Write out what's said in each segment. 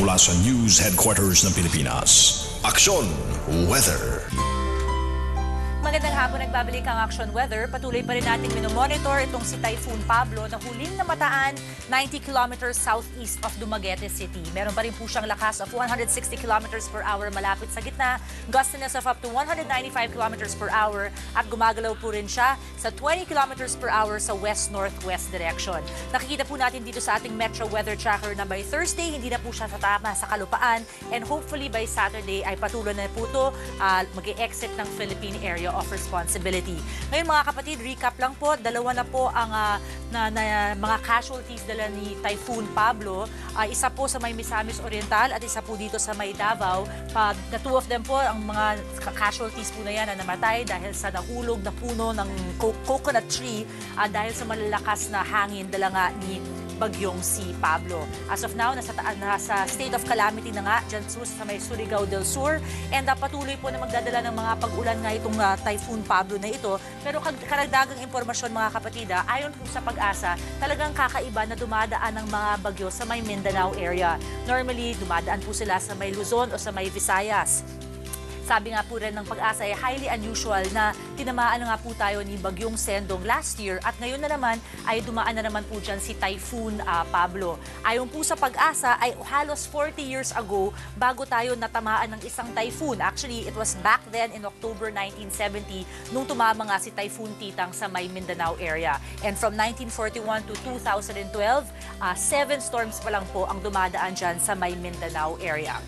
mula sa News Headquarters ng Pilipinas. Aksyon Weather. Magandang hapon, nagbabalik ang Action Weather. Patuloy pa rin natin minomonitor itong si Typhoon Pablo na huling namataan 90 kilometers southeast of Dumaguete City. Meron pa rin po siyang lakas of 160 kilometers per hour malapit sa gitna, gustiness of up to 195 kilometers per hour at gumagalaw po rin siya sa 20 kilometers per hour sa west-northwest direction. Nakikita po natin dito sa ating Metro Weather Tracker na by Thursday, hindi na po siya sa tama sa kalupaan and hopefully by Saturday ay patuloy na po ito uh, mag-exit ng Philippine Area of Responsibility. Ngayon mga kapatid, recap lang po, dalawa na po ang uh, na, na, mga casualties dala ni Typhoon Pablo. Uh, isa po sa may Misamis Oriental at isa po dito sa may Davao. Uh, the two of them po, ang mga casualties po na yan na namatay dahil sa nahulog na puno ng co- coconut tree uh, dahil sa malalakas na hangin dala nga ni bagyong si Pablo. As of now, nasa, nasa state of calamity na nga dyan sa may Surigao del Sur and uh, patuloy po na magdadala ng mga pag-ulan nga itong uh, Typhoon Pablo na ito. Pero karagdagang impormasyon mga kapatid, uh, ayon po sa pag-asa, talagang kakaiba na dumadaan ng mga bagyo sa may Mindanao area. Normally, dumadaan po sila sa may Luzon o sa may Visayas. Sabi nga po rin ng pag-asa ay highly unusual na tinamaan na nga po tayo ni Bagyong Sendong last year at ngayon na naman ay dumaan na naman po dyan si Typhoon uh, Pablo. Ayon po sa pag-asa ay halos 40 years ago bago tayo natamaan ng isang typhoon. Actually, it was back then in October 1970 nung tumama nga si Typhoon Titang sa may Mindanao area. And from 1941 to 2012, uh, seven storms pa lang po ang dumadaan dyan sa may Mindanao area.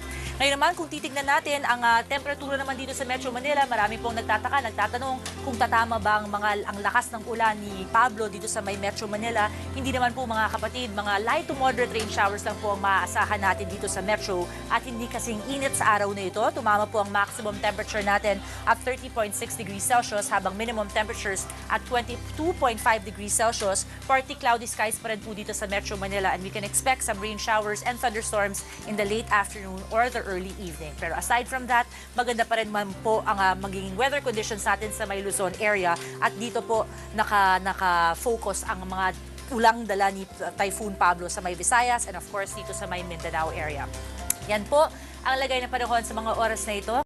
Ngayon naman, kung titignan natin ang uh, temperatura naman dito sa Metro Manila, marami pong nagtataka, nagtatanong kung tatama ba ang, mga, ang lakas ng ulan ni Pablo dito sa may Metro Manila. Hindi naman po mga kapatid, mga light to moderate rain showers lang po ang maaasahan natin dito sa Metro at hindi kasing init sa araw na ito. Tumama po ang maximum temperature natin at 30.6 degrees Celsius habang minimum temperatures at 22.5 degrees Celsius. Partly cloudy skies pa rin po dito sa Metro Manila and we can expect some rain showers and thunderstorms in the late afternoon or the early evening. Pero aside from that, maganda pa rin man po ang uh, magiging weather conditions natin sa may Luzon area at dito po naka, naka-focus ang mga ulang dala ni Typhoon Pablo sa may Visayas and of course dito sa may Mindanao area. Yan po ang lagay ng panahon sa mga oras na ito.